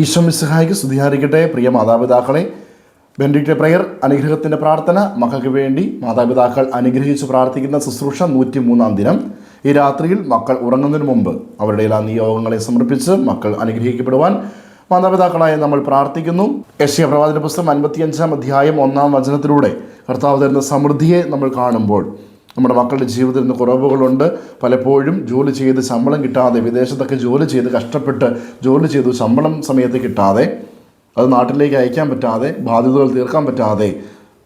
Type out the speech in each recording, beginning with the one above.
ഈശോ മിസ്സഹായിക്ക് സ്തുതിഹാരിക്കട്ടെ പ്രിയ മാതാപിതാക്കളെ Bentinck prayer അനുഗ്രഹത്തിന്റെ പ്രാർത്ഥന മക്കൾക്ക് വേണ്ടി മാതാപിതാക്കൾ അനുഗ്രഹിച്ച് പ്രാർത്ഥിക്കുന്ന ശുശ്രൂഷ നൂറ്റി മൂന്നാം ദിനം. ഈ രാത്രിയിൽ മക്കൾ ഉറങ്ങുന്നതിന് മുമ്പ് അവരുടെ എല്ലാ നിയോഗങ്ങളെ സമർപ്പിച്ച് മക്കൾ അനുഗ്രഹിക്കപ്പെടുവാൻ മാതാപിതാക്കളായ നമ്മൾ പ്രാർത്ഥിക്കുന്നു. യശ്യ പ്രവാചന പുസ്തകം അൻപത്തിയഞ്ചാം അധ്യായം ഒന്നാം വചനത്തിലൂടെ കർത്താവ് തരുന്ന സമൃദ്ധിയെ നമ്മൾ കാണുമ്പോൾ നമ്മുടെ മക്കളുടെ ജീവിതത്തിൽ നിന്ന് കുറവുകളുണ്ട്. പലപ്പോഴും ജോലി ചെയ്ത് ശമ്പളം കിട്ടാതെ വിദേശത്തൊക്കെ ജോലി ചെയ്ത് കഷ്ടപ്പെട്ട് ജോലി ചെയ്തു ശമ്പളം സമയത്ത് കിട്ടാതെ അത് നാട്ടിലേക്ക് അയക്കാൻ പറ്റാതെ ബാധ്യതകൾ തീർക്കാൻ പറ്റാതെ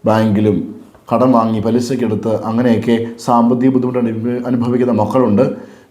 ബാങ്കിലും കടം വാങ്ങി പലിശക്കെടുത്ത് അങ്ങനെയൊക്കെ സാമ്പത്തിക ബുദ്ധിമുട്ട് അനുഭവിക്കുന്ന മക്കളുണ്ട്.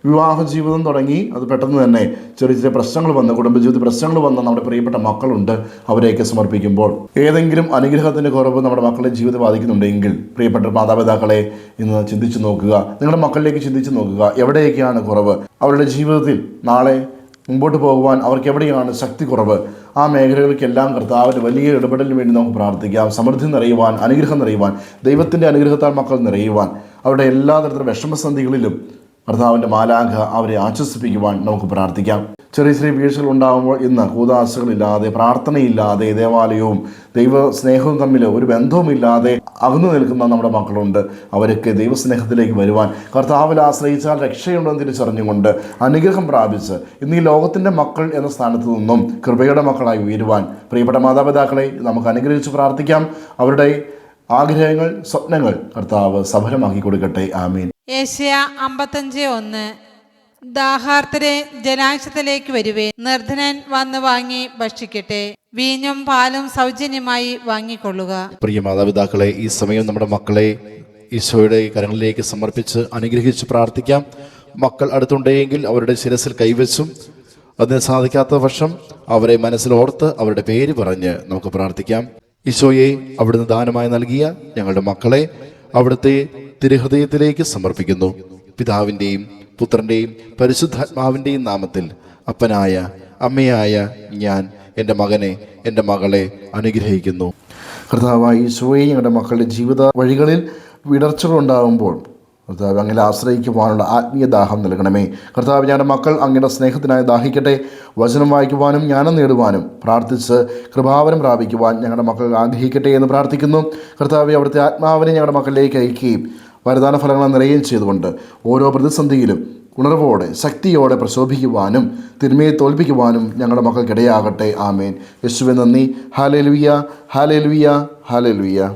വിവാഹ ജീവിതം തുടങ്ങി. അത് പെട്ടെന്ന് തന്നെ ചെറിയ ചെറിയ പ്രശ്നങ്ങൾ വന്ന്. കുടുംബജീവിത പ്രശ്നങ്ങൾ വന്ന. നമ്മുടെ പ്രിയപ്പെട്ട മക്കളുണ്ട്. അവരെയൊക്കെ സമർപ്പിക്കുമ്പോൾ ഏതെങ്കിലും അനുഗ്രഹത്തിന്റെ കുറവ് നമ്മുടെ മക്കളുടെ ജീവിതം ബാധിക്കുന്നുണ്ടെങ്കിൽ പ്രിയപ്പെട്ട മാതാപിതാക്കളെ ഇന്ന് ചിന്തിച്ചു നോക്കുക. നിങ്ങളുടെ മക്കളിലേക്ക് ചിന്തിച്ചു നോക്കുക. എവിടെയൊക്കെയാണ് കുറവ്? അവരുടെ ജീവിതത്തിൽ നാളെ മുമ്പോട്ട് പോകുവാൻ അവർക്ക് എവിടെയാണ് ശക്തി കുറവ്? ആ മേഖലകൾക്കെല്ലാം കർത്താവിന്റെ വലിയ ഇടപെടലിന് വേണ്ടി നമുക്ക് പ്രാർത്ഥിക്കാം. സമൃദ്ധി നിറയുവാൻ അനുഗ്രഹം നിറയുവാൻ ദൈവത്തിന്റെ അനുഗ്രഹത്താൽ മക്കൾ നിറയുവാൻ. അവരുടെ എല്ലാ തരത്തിലുള്ള വിഷമസന്ധികളിലും കർത്താവിന്റെ മാലാഖ അവരെ ആശ്വസിപ്പിക്കുവാൻ നമുക്ക് പ്രാർത്ഥിക്കാം. ചെറിയ ചെറിയ വീഴ്ചകൾ ഉണ്ടാകുമ്പോൾ ഇന്ന് കൂതാശകളില്ലാതെ പ്രാർത്ഥനയില്ലാതെ ദേവാലയവും ദൈവ സ്നേഹവും തമ്മിൽ ഒരു ബന്ധവുമില്ലാതെ അകന്നു നിൽക്കുന്ന നമ്മുടെ മക്കളുണ്ട്. അവരൊക്കെ ദൈവസ്നേഹത്തിലേക്ക് വരുവാൻ കർത്താവിൽ ആശ്രയിച്ചാൽ രക്ഷയുണ്ടെന്ന് തിരിച്ചറിഞ്ഞുകൊണ്ട് അനുഗ്രഹം പ്രാപിച്ച് ഇന്ന് ഈ ലോകത്തിന്റെ മക്കൾ എന്ന സ്ഥാനത്ത് നിന്നും കൃപയുടെ മക്കളായി ഉയരുവാൻ പ്രിയപ്പെട്ട മാതാപിതാക്കളെ നമുക്ക് അനുഗ്രഹിച്ച് പ്രാർത്ഥിക്കാം. അവരുടെ ആഗ്രഹങ്ങൾ സ്വപ്നങ്ങൾ കർത്താവ് സഫലമാക്കി കൊടുക്കട്ടെ. ആമീൻ. ഏഷ്യ അമ്പത്തഞ്ച് ഒന്ന്. ദാഹാർത്തരെ ജലാശത്തിലേക്ക് വരുവേ. നിർധനൻ വന്ന് വാങ്ങി ഭക്ഷിക്കട്ടെ. വീഞ്ഞും പാലും സൗജന്യമായി വാങ്ങിക്കൊള്ളുക. പ്രിയ മാതാപിതാക്കളെ ഈ സമയം നമ്മുടെ മക്കളെ ഈശോയുടെ കരങ്ങളിലേക്ക് സമർപ്പിച്ച് അനുഗ്രഹിച്ച് പ്രാർത്ഥിക്കാം. മക്കൾ അടുത്തുണ്ടെങ്കിൽ അവരുടെ ശിരസിൽ കൈവച്ചും അതിന് സാധിക്കാത്ത വർഷം അവരെ മനസ്സിലോർത്ത് അവരുടെ പേര് പറഞ്ഞ് നമുക്ക് പ്രാർത്ഥിക്കാം. ഈശോയെ അവിടുന്ന് ദാനമായി നൽകിയ ഞങ്ങളുടെ മക്കളെ അവിടുത്തെ തിരുഹൃദയത്തിലേക്ക് സമർപ്പിക്കുന്നു. പിതാവിന്റെയും പുത്രന്റെയും പരിശുദ്ധാത്മാവിന്റെയും നാമത്തിൽ അപ്പനായ അമ്മയായ ഞാൻ എന്റെ മകനെ എന്റെ മകളെ അനുഗ്രഹിക്കുന്നു. കർത്താവായ ഈശോയെ ഞങ്ങളുടെ മക്കളുടെ ജീവിത വഴികളിൽ വിടർച്ചകൾ ഉണ്ടാകുമ്പോൾ കർത്താവ് അങ്ങനെ ആശ്രയിക്കുവാനുള്ള ആത്മീയ ദാഹം നൽകണമേ. കർത്താവ് ഞാൻ മക്കൾ അങ്ങയുടെ സ്നേഹത്തിനായി ദാഹിക്കട്ടെ. വചനം വായിക്കുവാനും ജ്ഞാനം നേടുവാനും പ്രാർത്ഥിച്ച് കൃപാവനം പ്രാപിക്കുവാൻ ഞങ്ങളുടെ മക്കൾ ആഗ്രഹിക്കട്ടെ എന്ന് പ്രാർത്ഥിക്കുന്നു. കർത്താവ് അവിടുത്തെ ആത്മാവിനെ ഞങ്ങളുടെ മക്കളിലേക്ക് അയക്കുകയും വരദാന ഫലങ്ങൾ നിറയുകയും ചെയ്തുകൊണ്ട് ഓരോ പ്രതിസന്ധിയിലും ഉണർവോടെ ശക്തിയോടെ പ്രശോഭിക്കുവാനും തിന്മയെ തോൽപ്പിക്കുവാനും ഞങ്ങളുടെ മക്കൾക്കിടയാകട്ടെ. ആമേൻ. യേശുവെ നന്ദി. Hallelujah hallelujah hallelujah